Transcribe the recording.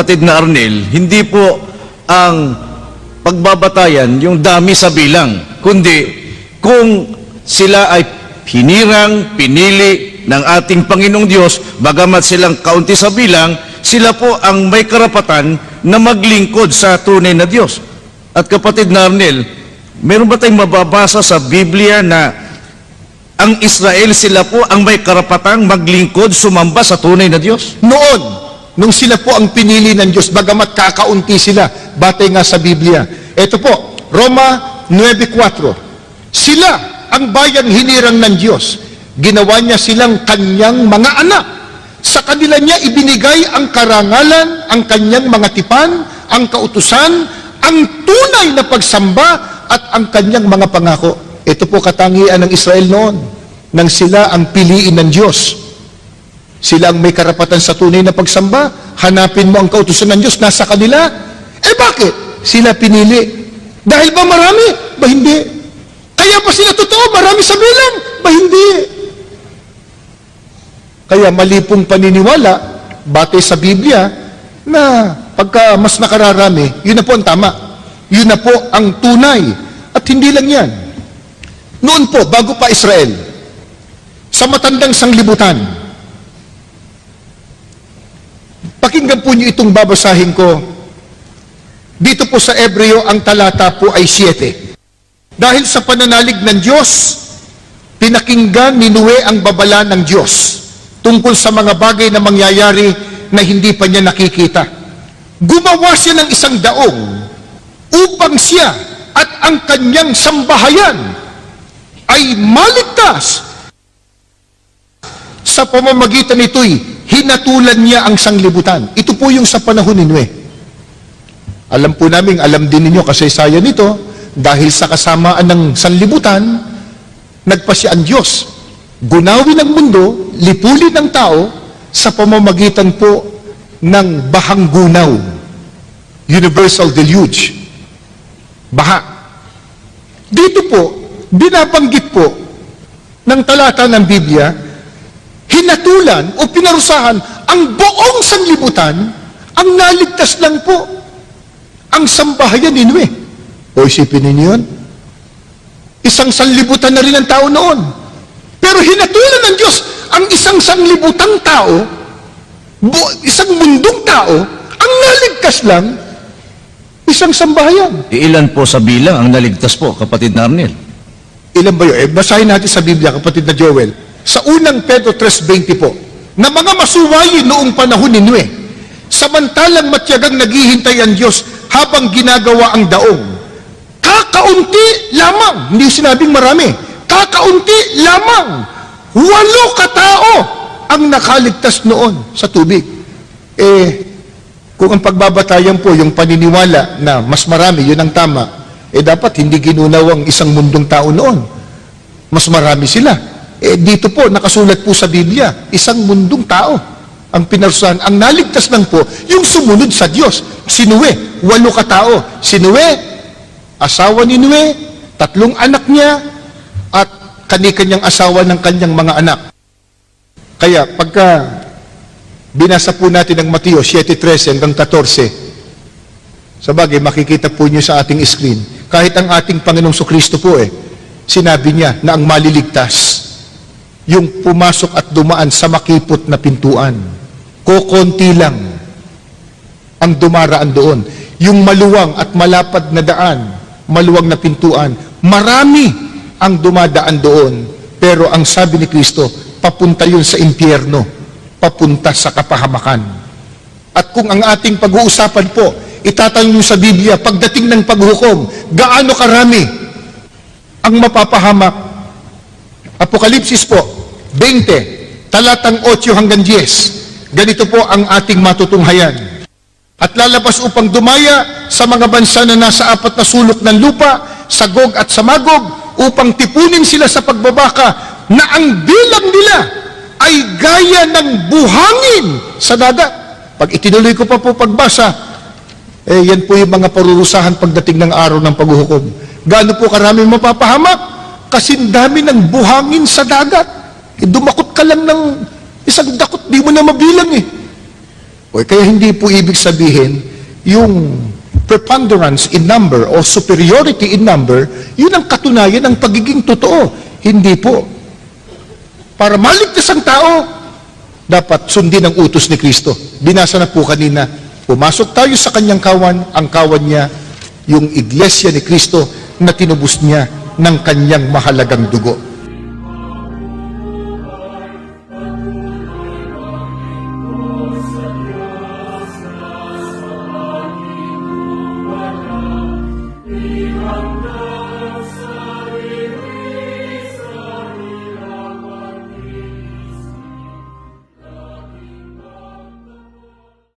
kapatid na Arnel, hindi po ang pagbabatayan yung dami sa bilang, kundi kung sila ay hinirang, pinili ng ating Panginoong Diyos, bagamat silang kaunti sa bilang, sila po ang may karapatan na maglingkod sa tunay na Diyos. At kapatid na Arnel, meron ba tayong mababasa sa Biblia na ang Israel sila po ang may karapatang maglingkod, sumamba sa tunay na Diyos? Noon, nung sila po ang pinili ng Diyos, bagamat kakaunti sila, batay nga sa Biblia. Ito po, Roma 9.4. Sila ang bayang hinirang ng Diyos. Ginawa niya silang kanyang mga anak. Sa kanila niya ibinigay ang karangalan, ang kanyang mga tipan, ang kautusan, ang tunay na pagsamba at ang kanyang mga pangako. Ito po katangian ng Israel noon, nang sila ang piliin ng Diyos. Sila ang may karapatan sa tunay na pagsamba. Hanapin mo ang kautusan ng Diyos, nasa kanila. Eh bakit? Sila pinili. Dahil ba marami? Ba hindi? Kaya ba sila totoo? Marami sa bilang? Ba hindi? Kaya mali pong paniniwala, batay sa Biblia, na pagka mas nakararami, yun na po ang tama. Yun na po ang tunay. At hindi lang yan. Noon po, bago pa Israel, sa matandang sanglibutan, Pakinggan po niyo itong babasahin ko. Dito po sa Ebreo, ang talata po ay 7. Dahil sa pananalig ng Diyos, pinakinggan ni Nue ang babala ng Diyos tungkol sa mga bagay na mangyayari na hindi pa niya nakikita. Gumawa siya ng isang daong upang siya at ang kanyang sambahayan ay maligtas sa pamamagitan nito'y hinatulan niya ang sanglibutan. Ito po yung sa panahon ni Nue. Alam po namin, alam din ninyo kasaysayan nito, dahil sa kasamaan ng sanlibutan, nagpasya ang Diyos. Gunawin ang mundo, lipulin ang tao, sa pamamagitan po ng bahang gunaw. Universal deluge. Baha. Dito po, binabanggit po ng talata ng Biblia, hinatulan o pinarusahan ang buong sanlibutan, ang naligtas lang po ang sambahayan ni Nue. O isipin ninyo yun? Isang sanlibutan na rin ang tao noon. Pero hinatulan ng Diyos ang isang sanlibutang tao, isang mundong tao, ang naligtas lang, isang sambahayan. Ilan po sa bilang ang naligtas po, kapatid na Arnel? Ilan ba yun? Eh, basahin natin sa Biblia, kapatid na Joel. Sa unang Pedro 3.20 po, na mga masuwayi noong panahon ni Nue, samantalang matyagang naghihintay ang Diyos habang ginagawa ang daong. Kakaunti lamang, hindi sinabing marami, kakaunti lamang, walo katao ang nakaligtas noon sa tubig. Eh, kung ang pagbabatayan po, yung paniniwala na mas marami, yun ang tama, eh dapat hindi ginunaw ang isang mundong tao noon. Mas marami sila. Eh dito po, nakasulat po sa Biblia, isang mundong tao ang pinarusahan. Ang naligtas lang po, yung sumunod sa Diyos. Si Nue, walo katao. Si Nue, asawa ni Nue, tatlong anak niya, at kanikanyang asawa ng kanyang mga anak. Kaya pagka binasa po natin ang Mateo 7.13 hanggang 14, sa makikita po niyo sa ating screen. Kahit ang ating Panginoong Kristo po eh, sinabi niya na ang maliligtas, yung pumasok at dumaan sa makipot na pintuan. Kokonti lang ang dumaraan doon. Yung maluwang at malapad na daan, maluwang na pintuan, marami ang dumadaan doon. Pero ang sabi ni Kristo, papunta yun sa impyerno, papunta sa kapahamakan. At kung ang ating pag-uusapan po, itatanong nyo sa Biblia, pagdating ng paghukom, gaano karami ang mapapahamak? Apokalipsis po, 20, talatang 8 hanggang 10. Ganito po ang ating matutunghayan. At lalabas upang dumaya sa mga bansa na nasa apat na sulok ng lupa, sa Gog at sa Magog, upang tipunin sila sa pagbabaka na ang bilang nila ay gaya ng buhangin sa dagat. Pag itinuloy ko pa po pagbasa, eh yan po yung mga parurusahan pagdating ng araw ng paghuhukom. Gaano po karami mapapahamak? Kasi dami ng buhangin sa dagat. Eh, dumakot ka lang ng isang dakot, di mo na mabilang eh. O kaya hindi po ibig sabihin yung preponderance in number o superiority in number, yun ang katunayan ng pagiging totoo. Hindi po. Para maligtas ang tao, dapat sundin ang utos ni Kristo. Binasa na po kanina, pumasok tayo sa kanyang kawan, ang kawan niya, yung iglesia ni Kristo na tinubos niya ng kanyang mahalagang dugo.